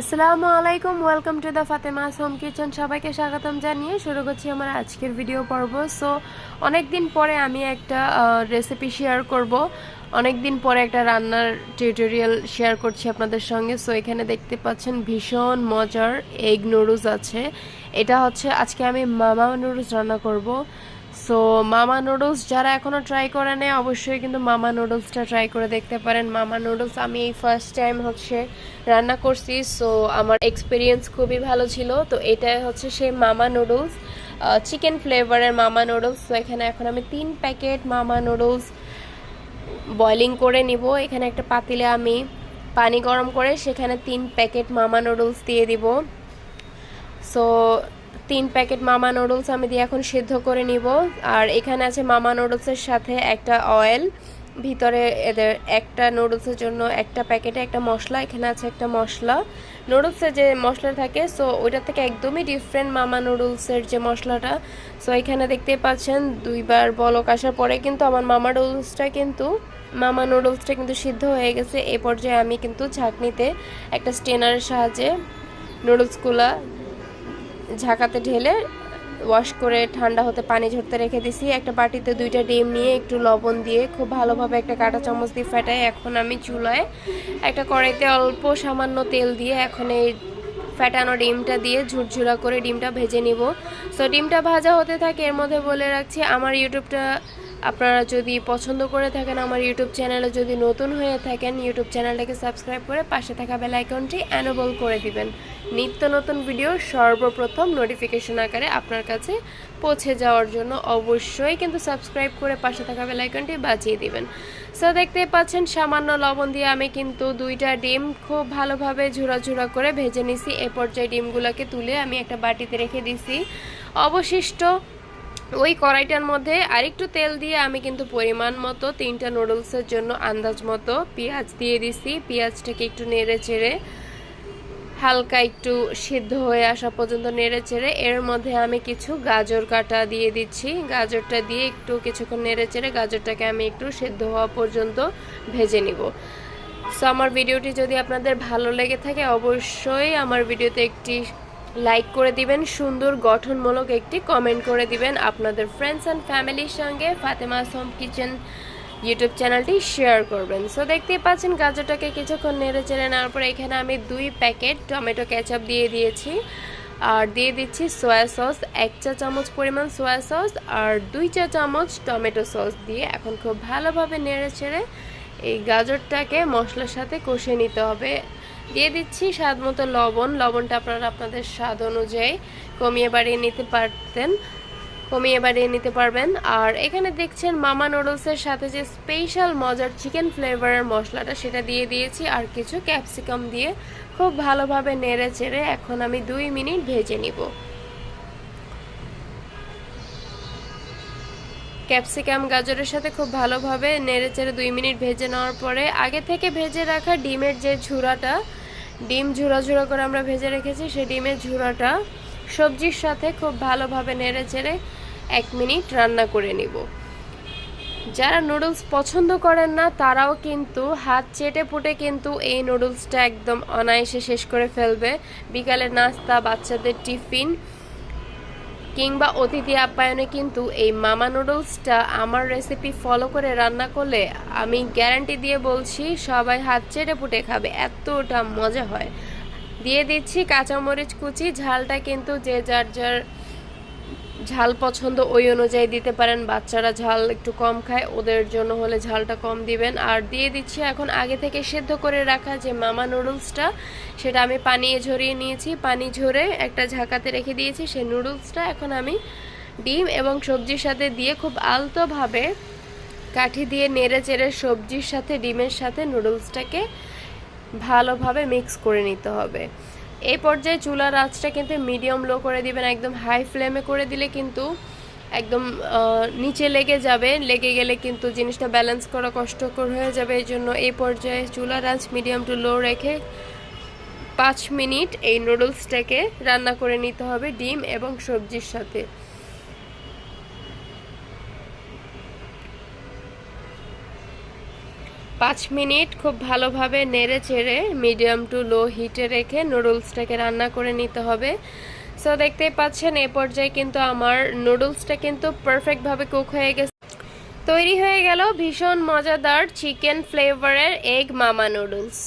আসসালামু আলাইকুম welcome to the Fatema's home kitchen সবাইকে স্বাগতম জানিয়ে শুরু করছি আমার আজকের ভিডিও পর্ব। সো অনেক দিন পরে আমি একটা রেসিপি শেয়ার করব। অনেক দিন পরে একটা রান্নার টিউটোরিয়াল শেয়ার করছি আপনাদের সঙ্গে। সো এখানে দেখতে পাচ্ছেন ভীষণ মজার এগ নুডলস আছে। এটা হচ্ছে, আজকে আমি মামা নুডলস রান্না করব। সো মামা নুডলস যারা এখনও ট্রাই করে নেয়, অবশ্যই কিন্তু মামা নুডলসটা ট্রাই করে দেখতে পারেন। মামা নুডলস আমি এই ফার্স্ট টাইম হচ্ছে রান্না করছি সো আমার এক্সপিরিয়েন্স খুবই ভালো ছিল। তো এটা হচ্ছে সেই মামা নুডলস চিকেন ফ্লেভারের মামা নুডলস তো এখানে এখন আমি তিন প্যাকেট মামা নুডলস বয়লিং করে নিব। এখানে একটা পাতিলে আমি পানি গরম করে সেখানে তিন প্যাকেট মামা নুডলস দিয়ে দিব। সো তিন প্যাকেট মামা নুডলস আমি দিয়ে এখন সিদ্ধ করে নিব। আর এখানে আছে মামা নুডলসের সাথে একটা অয়েল, ভিতরে এদের একটা নুডলসের জন্য একটা প্যাকেটে একটা মশলা, এখানে আছে একটা মশলা। নুডলসের যে মশলা থাকে সো ওইটা থেকে একদমই ডিফারেন্ট মামা নুডলসের যে মশলাটা। সো এখানে দেখতে পাচ্ছেন, দুইবার বলক আসার পরে কিন্তু আমার মামা নুডলসটা কিন্তু, মামা নুডলসটা কিন্তু সিদ্ধ হয়ে গেছে। এ পর্যায়ে আমি কিন্তু ছাঁকনিতে একটা স্টেনারের সাহায্যে নুডলসগুলা ঝাঁকাতে ঢেলে ওয়াশ করে ঠান্ডা হতে পানি ঝরতে রেখে দিছি। একটা বাটিতে দুইটা ডিম নিয়ে একটু লবণ দিয়ে খুব ভালোভাবে একটা কাঁটা চামচ দিয়ে ফেটাই। এখন আমি চুলায় একটা কড়াইতে অল্প সামান্য তেল দিয়ে এখন এই ফেটানো ডিমটা দিয়ে ঝুরঝুরা করে ডিমটা ভেজে নিব। সো ডিমটা ভাজা হতে থাকে, এর মধ্যে বলে রাখছি, আমার ইউটিউবটা আপনারা যদি পছন্দ করে থাকেন আমার ইউটিউব চ্যানেলে যদি নতুন হয়ে থাকেন, ইউটিউব চ্যানেলটাকে সাবস্ক্রাইব করে পাশে থাকা বেল আইকনটি অ্যানোবল করে দিবেন। নিত্য নতুন ভিডিও সর্বপ্রথম নোটিফিকেশন আকারে আপনার কাছে পৌঁছে যাওয়ার জন্য অবশ্যই কিন্তু সাবস্ক্রাইব করে পাশে থাকা বেল আইকনটি বাজিয়ে দিবেন। সো দেখতে পাচ্ছেন সামান্য লবণ দিয়ে আমি কিন্তু দুইটা ডিম খুব ভালোভাবে ঝুরা ঝুরা করে ভেজে নিছি। এ পর্যায়ে ডিমগুলোকে তুলে আমি একটা বাটিতে রেখে দিছি। অবশিষ্ট ওই কড়াইটার মধ্যে আরেকটু তেল দিয়ে আমি কিন্তু পরিমাণ মতো তিনটা নুডলসের জন্য আন্দাজ মতো পেঁয়াজ দিয়ে দিছি। পেঁয়াজটাকে একটু নেড়ে চেড়ে, হালকা একটু সিদ্ধ হয়ে আসা পর্যন্ত নেড়ে চেড়ে, এর মধ্যে আমি কিছু গাজর কাটা দিয়ে দিচ্ছি। গাজরটা দিয়ে একটু কিছুক্ষণ নেড়ে চেড়ে গাজরটাকে আমি একটু সিদ্ধ হওয়া পর্যন্ত ভেজে নিব। সো আমার ভিডিওটি যদি আপনাদের ভালো লেগে থাকে, অবশ্যই আমার ভিডিওতে একটি লাইক করে দিবেন, সুন্দর গঠনমূলক একটি কমেন্ট করে দিবেন আপনাদের ফ্রেন্ডস অ্যান্ড ফ্যামিলির সঙ্গে। ফাতেমাস হোম কিচেন ইউটিউব চ্যানেলটি শেয়ার করবেন। সো দেখতেই পাচ্ছেন গাজরটাকে কিছুক্ষণ নেড়ে চেড়ে নেওয়ার পর এখানে আমি দুই প্যাকেট টমেটো কেচাপ দিয়ে দিয়েছি। আর দিয়ে দিচ্ছি সয়া সস এক চা চামচ পরিমাণ সয়া সস আর দুই চা চামচ টমেটো সস দিয়ে এখন খুব ভালোভাবে নেড়ে চেড়ে এই গাজরটাকে মশলার সাথে কষে নিতে হবে। দিয়ে দিচ্ছি স্বাদ মতো লবণ। লবণটা আপনারা আপনাদের স্বাদ অনুযায়ী কমিয়ে বাড়িয়ে নিতে পারতেন, কমিয়ে বাড়িয়ে নিতে পারবেন। আর এখানে দেখছেন মামা নুডলসের সাথে যে স্পেশাল মজার চিকেন ফ্লেভারের মশলাটা, সেটা দিয়ে দিয়েছি। আর কিছু ক্যাপসিকাম দিয়ে খুব ভালোভাবে নেড়ে চেড়ে এখন আমি দুই মিনিট ভেজে নিব। ক্যাপসিকাম গাজরের সাথে খুব ভালোভাবে নেড়ে চেড়ে দুই মিনিট ভেজে নেওয়ার পরে, আগে থেকে ভেজে রাখা ডিমের যে ঝুরাটা ডিম ঝুরা ঝুড়া করে আমরা ভেজে রেখেছি। সেই ডিমের ঝুড়াটা সবজির সাথে খুব ভালোভাবে নেড়ে চেড়ে এক মিনিট রান্না করে নিব। যারা নুডলস পছন্দ করেন না, তারাও কিন্তু হাত চেটে পুটে কিন্তু এই নুডলসটা একদম অনায়াসে শেষ করে ফেলবে। বিকালের নাস্তা, বাচ্চাদের টিফিন কিংবা অতিথি আপ্যায়নে কিন্তু এই মামা নুডলসটা আমার রেসিপি ফলো করে রান্না করলে আমি গ্যারান্টি দিয়ে বলছি, সবাই হাত চেটে পুটে খাবে, এতটা মজা হয়। দিয়ে দিচ্ছি কাঁচামরিচ কুচি, ঝালটা কিন্তু যে যার যার ঝাল পছন্দ ওই অনুযায়ী দিতে পারেন। বাচ্চারা ঝাল একটু কম খায়, ওদের জন্য হলে ঝালটা কম দিবেন। আর দিয়ে দিচ্ছি এখন আগে থেকে সেদ্ধ করে রাখা যে মামা নুডলসটা, সেটা আমি পানিয়ে ঝরিয়ে নিয়েছি। পানি ঝরে একটা ঝাঁকাতে রেখে দিয়েছি। সেই নুডলসটা এখন আমি ডিম এবং সবজির সাথে দিয়ে খুব আলতোভাবে কাঠি দিয়ে নেড়ে চেড়ে সবজির সাথে, ডিমের সাথে নুডলসটাকে ভালোভাবে মিক্স করে নিতে হবে। এই পর্যায়ে চুলার আঁচটা কিন্তু মিডিয়াম লো করে দিবেন, একদম হাই ফ্লেমে করে দিলে কিন্তু একদম নিচে লেগে যাবে। লেগে গেলে কিন্তু জিনিসটা ব্যালেন্স করা কষ্টকর হয়ে যাবে। এই জন্য এই পর্যায়ে চুলার আঁচ মিডিয়াম টু লো রেখে পাঁচ মিনিট এই নুডলসটাকে রান্না করে নিতে হবে ডিম এবং সবজির সাথে। পাঁচ মিনিট খুব ভালোভাবে নেড়ে চেড়ে মিডিয়াম টু লো হিটে রেখে নুডলসটাকে রান্না করে নিতে হবে। সো দেখতেই পাচ্ছেন, এ পর্যায়ে কিন্তু আমার নুডলসটা কিন্তু পারফেক্টভাবে কুক হয়ে গেছে। তৈরি হয়ে গেল ভীষণ মজাদার চিকেন ফ্লেভারের এগ মামা নুডলস